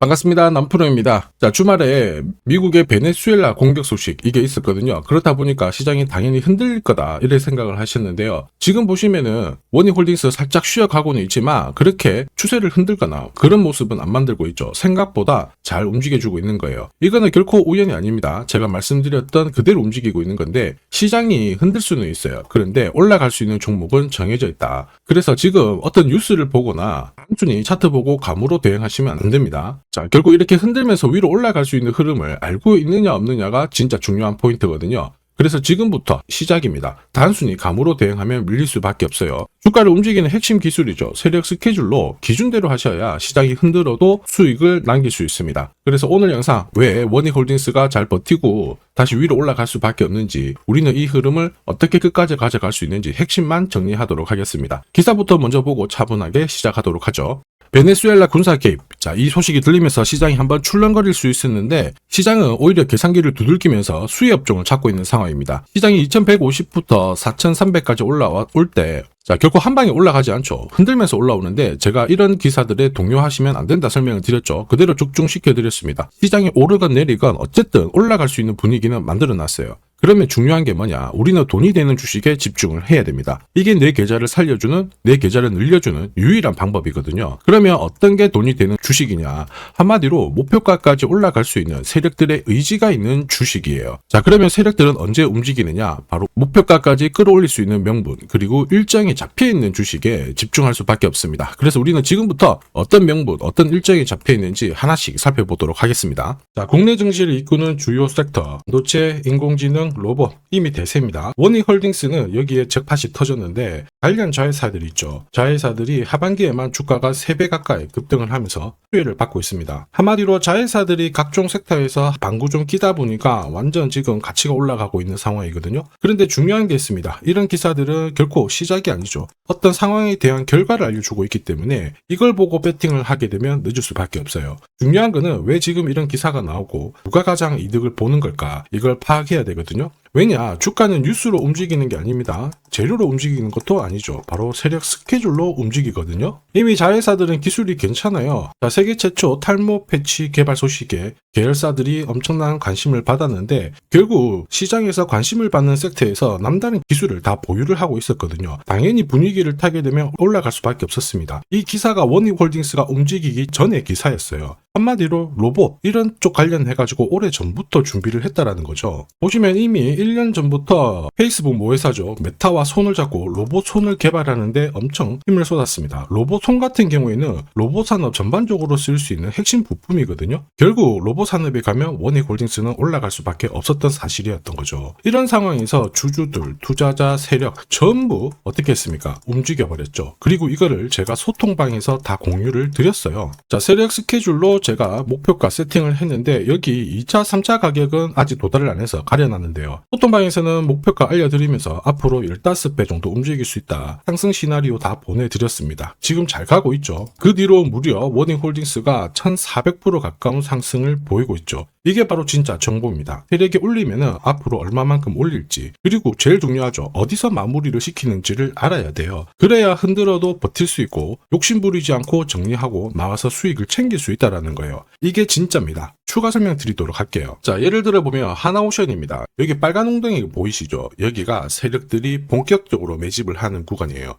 반갑습니다. 남프로입니다. 자, 주말에 미국의 베네수엘라 공격 소식 이게 있었거든요. 그렇다 보니까 시장이 당연히 흔들릴 거다 이렇게 생각을 하셨는데요. 지금 보시면은 원희홀딩스 살짝 쉬어가고는 있지만 그렇게 추세를 흔들거나 그런 모습은 안 만들고 있죠. 생각보다 잘 움직여주고 있는 거예요. 이거는 결코 우연이 아닙니다. 제가 말씀드렸던 그대로 움직이고 있는 건데 시장이 흔들 수는 있어요. 그런데 올라갈 수 있는 종목은 정해져 있다. 그래서 지금 어떤 뉴스를 보거나 단순히 차트 보고 감으로 대응하시면 안 됩니다. 자, 결국 이렇게 흔들면서 위로 올라갈 수 있는 흐름을 알고 있느냐 없느냐가 진짜 중요한 포인트거든요. 그래서 지금부터 시작입니다. 단순히 감으로 대응하면 밀릴 수밖에 없어요. 주가를 움직이는 핵심 기술이죠. 세력 스케줄로 기준대로 하셔야 시장이 흔들어도 수익을 남길 수 있습니다. 그래서 오늘 영상 왜 원희홀딩스가 잘 버티고 다시 위로 올라갈 수밖에 없는지 우리는 이 흐름을 어떻게 끝까지 가져갈 수 있는지 핵심만 정리하도록 하겠습니다. 기사부터 먼저 보고 차분하게 시작하도록 하죠. 베네수엘라 군사 개입. 자, 이 소식이 들리면서 시장이 한번 출렁거릴 수 있었는데 시장은 오히려 계산기를 두들기면서 수혜 업종을 찾고 있는 상황입니다. 시장이 2150부터 4300까지 올라올 때 자, 결코 한 방에 올라가지 않죠. 흔들면서 올라오는데 제가 이런 기사들에 동요하시면 안 된다 설명을 드렸죠. 그대로 쭉쭉시켜 드렸습니다. 시장이 오르건 내리건 어쨌든 올라갈 수 있는 분위기는 만들어 놨어요. 그러면 중요한 게 뭐냐? 우리는 돈이 되는 주식에 집중을 해야 됩니다. 이게 내 계좌를 살려주는, 내 계좌를 늘려주는 유일한 방법이거든요. 그러면 어떤 게 돈이 되는 주식이냐? 한마디로 목표가까지 올라갈 수 있는 세력들의 의지가 있는 주식이에요. 자, 그러면 세력들은 언제 움직이느냐? 바로 목표가까지 끌어올릴 수 있는 명분, 그리고 일정이 잡혀 있는 주식에 집중할 수밖에 없습니다. 그래서 우리는 지금부터 어떤 명분, 어떤 일정이 잡혀 있는지 하나씩 살펴보도록 하겠습니다. 자, 국내 증시를 이끄는 주요 섹터, 반도체, 인공지능, 로봇 이미 대세입니다. 원희홀딩스는 여기에 적팟이 터졌는데 관련 자회사들이 있죠. 자회사들이 하반기에만 주가가 3배 가까이 급등을 하면서 수혜를 받고 있습니다. 한마디로 자회사들이 각종 섹터에서 방구 좀 끼다 보니까 완전 지금 가치가 올라가고 있는 상황이거든요. 그런데 중요한 게 있습니다. 이런 기사들은 결코 시작이 아니죠. 어떤 상황에 대한 결과를 알려주고 있기 때문에 이걸 보고 배팅을 하게 되면 늦을 수밖에 없어요. 중요한 거는 왜 지금 이런 기사가 나오고 누가 가장 이득을 보는 걸까 이걸 파악해야 되거든요. 있거든요. 왜냐 주가는 뉴스로 움직이는 게 아닙니다. 재료로 움직이는 것도 아니죠. 바로 세력 스케줄로 움직이거든요. 이미 자회사들은 기술이 괜찮아요. 자, 세계 최초 탈모 패치 개발 소식에 계열사들이 엄청난 관심을 받았는데 결국 시장에서 관심을 받는 섹터에서 남다른 기술을 다 보유를 하고 있었거든요. 당연히 분위기를 타게 되면 올라갈 수밖에 없었습니다. 이 기사가 원익홀딩스가 움직이기 전의 기사였어요. 한마디로 로봇 이런 쪽 관련해가지고 오래 전부터 준비를 했다라는 거죠. 보시면 이미 1년 전부터 페이스북 모회사죠. 메타와 손을 잡고 로봇 손을 개발하는데 엄청 힘을 쏟았습니다. 로봇 손 같은 경우에는 로봇 산업 전반적으로 쓸 수 있는 핵심 부품이거든요. 결국 로봇 산업에 가면 원익홀딩스는 올라갈 수밖에 없었던 사실이었던 거죠. 이런 상황에서 주주들, 투자자, 세력 전부 어떻게 했습니까? 움직여 버렸죠. 그리고 이거를 제가 소통방에서 다 공유를 드렸어요. 자, 세력 스케줄로 제가 목표가 세팅을 했는데 여기 2차, 3차 가격은 아직 도달을 안 해서 가려놨는데요. 소통방에서는 목표가 알려드리면서 앞으로 15배 정도 움직일 수 있다. 상승 시나리오 다 보내드렸습니다. 지금 잘 가고 있죠. 그 뒤로 무려 워닝홀딩스가 1400% 가까운 상승을 보이고 있죠. 이게 바로 진짜 정보입니다. 세력이 올리면은 앞으로 얼마만큼 올릴지 그리고 제일 중요하죠. 어디서 마무리를 시키는지를 알아야 돼요. 그래야 흔들어도 버틸 수 있고 욕심 부리지 않고 정리하고 나와서 수익을 챙길 수 있다라는 거예요. 이게 진짜입니다. 추가 설명 드리도록 할게요. 자, 예를 들어 보면 하나오션입니다. 여기 빨간 웅덩이 보이시죠? 여기가 세력들이 본격적으로 매집을 하는 구간이에요.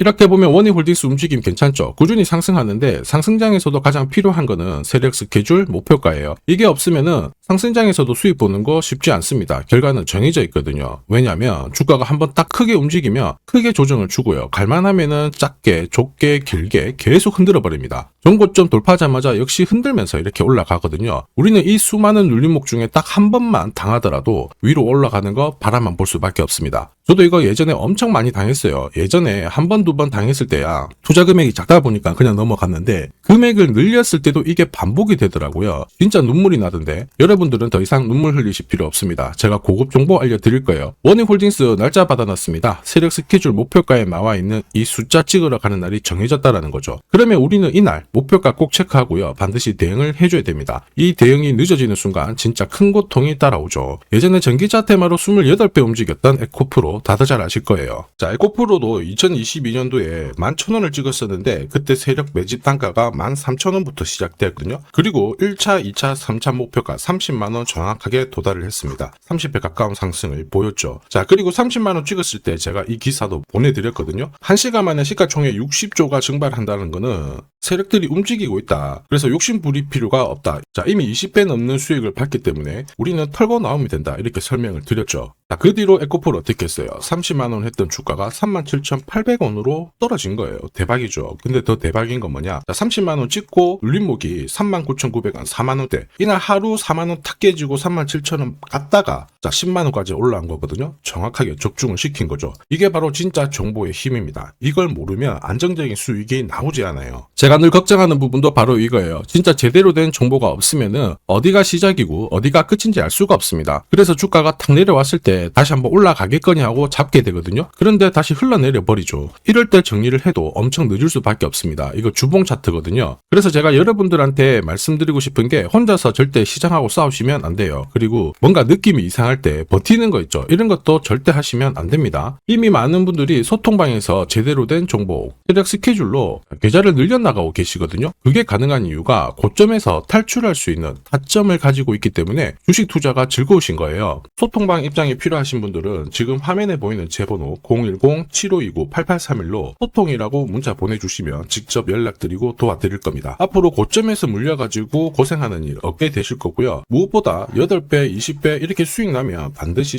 이렇게 보면 원희홀딩스 움직임 괜찮죠? 꾸준히 상승하는데 상승장에서도 가장 필요한 거는 세력 스케줄 목표가예요. 이게 없으면은 상승장에서도 수익 보는 거 쉽지 않습니다. 결과는 정해져 있거든요. 왜냐하면 주가가 한번 딱 크게 움직이면 크게 조정을 주고요. 갈만하면은 작게, 좁게, 길게 계속 흔들어 버립니다. 정고점 돌파하자마자 역시 흔들면서 이렇게 올라가거든요. 우리는 이 수많은 눌림목 중에 딱 한 번만 당하더라도 위로 올라가는 거 바라만 볼 수밖에 없습니다. 저도 이거 예전에 엄청 많이 당했어요. 예전에 한 번, 두 번 당했을 때야 투자 금액이 작다 보니까 그냥 넘어갔는데 금액을 늘렸을 때도 이게 반복이 되더라고요. 진짜 눈물이 나던데 들은 더 이상 눈물 흘리실 필요 없습니다. 제가 고급 정보 알려드릴 거예요. 원희홀딩스 날짜 받아놨습니다. 세력 스케줄 목표가에 나와 있는 이 숫자 찍으러 가는 날이 정해졌다라는 거죠. 그러면 우리는 이날 목표가 꼭 체크하고요. 반드시 대응을 해줘야 됩니다. 이 대응이 늦어지는 순간 진짜 큰 고통이 따라오죠. 예전에 전기차 테마로 28배 움직였던 에코프로 다들 잘 아실 거예요. 자, 에코프로도 2022년도에 11,000원을 찍었었는데 그때 세력 매집 단가가 13,000원부터 시작되었거든요. 그리고 1차, 2차, 3차 목표가 30만 원 정확하게 도달을 했습니다. 30배 가까운 상승을 보였죠. 자, 그리고 30만 원 찍었을 때 제가 이 기사도 보내드렸거든요. 1시간 만에 시가총액 60조가 증발한다는 거는 세력들이 움직이고 있다. 그래서 욕심 부릴 필요가 없다. 자, 이미 20배 넘는 수익을 봤기 때문에 우리는 털고 나오면 된다. 이렇게 설명을 드렸죠. 자, 그 뒤로 에코폴 어떻게 했어요? 30만원 했던 주가가 37,800원으로 떨어진 거예요. 대박이죠. 근데 더 대박인 건 뭐냐? 자, 30만원 찍고 눌림목이 39,900원, 4만원대. 이날 하루 4만원 탁 깨지고 37,000원 갔다가 자, 10만원까지 올라온 거거든요. 정확하게 적중을 시킨 거죠. 이게 바로 진짜 정보의 힘입니다. 이걸 모르면 안정적인 수익이 나오지 않아요. 제가 늘 걱정하는 부분도 바로 이거예요. 진짜 제대로 된 정보가 없으면은 어디가 시작이고 어디가 끝인지 알 수가 없습니다. 그래서 주가가 탁 내려왔을 때 다시 한번 올라가겠거니 하고 잡게 되거든요. 그런데 다시 흘러내려 버리죠. 이럴 때 정리를 해도 엄청 늦을 수밖에 없습니다. 이거 주봉 차트거든요. 그래서 제가 여러분들한테 말씀드리고 싶은 게 혼자서 절대 시장하고 싸우시면 안 돼요. 그리고 뭔가 느낌이 이상할 때 버티는 거 있죠. 이런 것도 절대 하시면 안 됩니다. 이미 많은 분들이 소통방에서 제대로 된 정보, 세력 스케줄로 계좌를 늘려나가고 계시거든요. 그게 가능한 이유가 고점에서 탈출할 수 있는 타점을 가지고 있기 때문에 주식 투자가 즐거우신 거예요. 소통방 입장이 필요하신 분들은 지금 화면에 보이는 제 번호 010-7529-8831로 소통이라고 문자 보내주시면 직접 연락드리고 도와드릴 겁니다. 앞으로 고점에서 물려가지고 고생하는 일 없게 되실 거고요. 무엇보다 8배, 20배 이렇게 수익 나면 반드시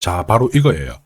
자, 바로 이거예요.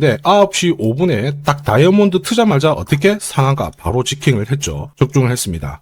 9시 5분에 딱 다이아몬드 트자마자 어떻게 상한가 바로 지킹을 했죠. 적중을 했습니다.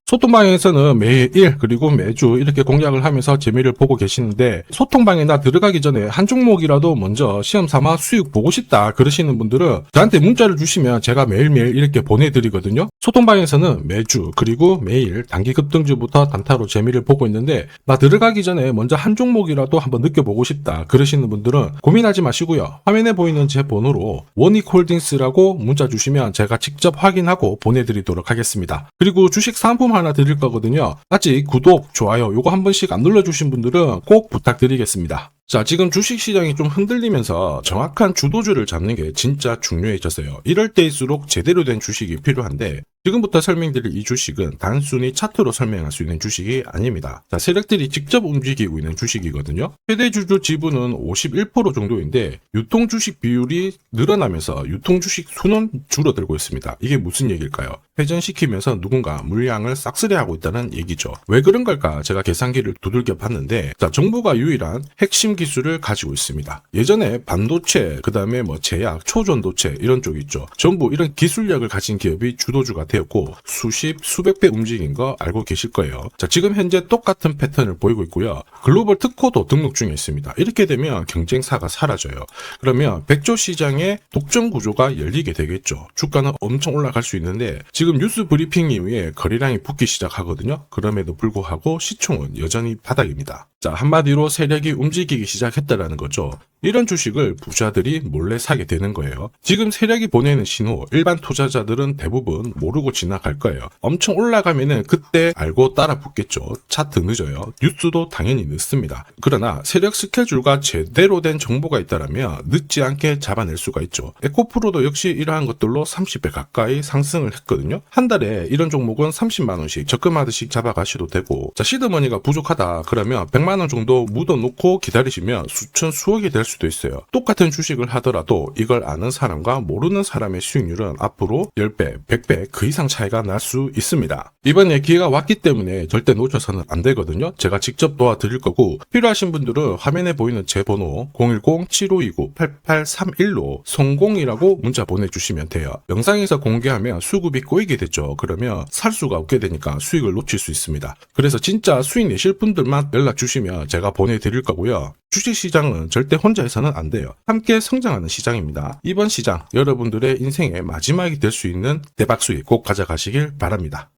소통방에서는 매일 그리고 매주 이렇게 공략을 하면서 재미를 보고 계시는데 소통방에 나 들어가기 전에 한 종목이라도 먼저 시험 삼아 수익 보고 싶다 그러시는 분들은 저한테 문자를 주시면 제가 매일매일 이렇게 보내드리거든요. 소통방에서는 매주 그리고 매일 단기 급등주부터 단타로 재미를 보고 있는데 나 들어가기 전에 먼저 한 종목이라도 한번 느껴보고 싶다 그러시는 분들은 고민하지 마시고요. 화면에 보이는 제 번호로 원익홀딩스라고 문자 주시면 제가 직접 확인하고 보내드리도록 하겠습니다. 그리고 주식 상품 하나 드릴 거거든요. 아직 구독, 좋아요 요거 한 번씩 안 눌러주신 분들은 꼭 부탁드리겠습니다. 자, 지금 주식 시장이 좀 흔들리면서 정확한 주도주를 잡는 게 진짜 중요해졌어요. 이럴 때일수록 제대로 된 주식이 필요한데 지금부터 설명드릴 이 주식은 단순히 차트로 설명할 수 있는 주식이 아닙니다. 자, 세력들이 직접 움직이고 있는 주식이거든요. 최대 주주 지분은 51% 정도인데 유통 주식 비율이 늘어나면서 유통 주식 수는 줄어들고 있습니다. 이게 무슨 얘기일까요? 회전시키면서 누군가 물량을 싹쓸이하고 있다는 얘기죠. 왜 그런 걸까? 제가 계산기를 두들겨 봤는데 자, 정부가 유일한 핵심 기술을 가지고 있습니다. 예전에 반도체, 그 다음에 뭐 제약, 초전도체 이런 쪽 있죠. 전부 이런 기술력을 가진 기업이 주도주가 되었고 수십, 수백 배 움직인 거 알고 계실 거예요. 자, 지금 현재 똑같은 패턴을 보이고 있고요. 글로벌 특허도 등록 중에 있습니다. 이렇게 되면 경쟁사가 사라져요. 그러면 백조 시장의 독점 구조가 열리게 되겠죠. 주가는 엄청 올라갈 수 있는데 지금 뉴스 브리핑 이후에 거래량이 붙기 시작하거든요. 그럼에도 불구하고 시총은 여전히 바닥입니다. 자, 한마디로 세력이 움직이기 시작했다라는 거죠. 이런 주식을 부자들이 몰래 사게 되는 거예요. 지금 세력이 보내는 신호, 일반 투자자들은 대부분 모르고 지나갈 거예요. 엄청 올라가면은 그때 알고 따라 붙겠죠. 차트 늦어요. 뉴스도 당연히 늦습니다. 그러나 세력 스케줄과 제대로 된 정보가 있다라면 늦지 않게 잡아낼 수가 있죠. 에코프로도 역시 이러한 것들로 30배 가까이 상승을 했거든요. 한 달에 이런 종목은 30만 원씩 적금하듯이 잡아가셔도 되고, 자 시드머니가 부족하다 그러면 100만 원 정도 묻어 놓고 기다리시면 수천 수억이 될 수도 있어요. 똑같은 주식을 하더라도 이걸 아는 사람과 모르는 사람의 수익률은 앞으로 10배, 100배 그 이상 차이가 날 수 있습니다. 이번에 기회가 왔기 때문에 절대 놓쳐서는 안 되거든요. 제가 직접 도와드릴 거고 필요하신 분들은 화면에 보이는 제 번호 010-7529-8831로 성공이라고 문자 보내주시면 돼요. 영상에서 공개하면 수급이 꼬이게 되죠. 그러면 살 수가 없게 되니까 수익을 놓칠 수 있습니다. 그래서 진짜 수익 내실 분들만 연락 주시면 제가 보내드릴 거고요. 주식시장은 절대 혼자 해서는 안 돼요. 함께 성장하는 시장입니다. 이번 시장 여러분들의 인생의 마지막이 될 수 있는 대박 수익 꼭 가져가시길 바랍니다.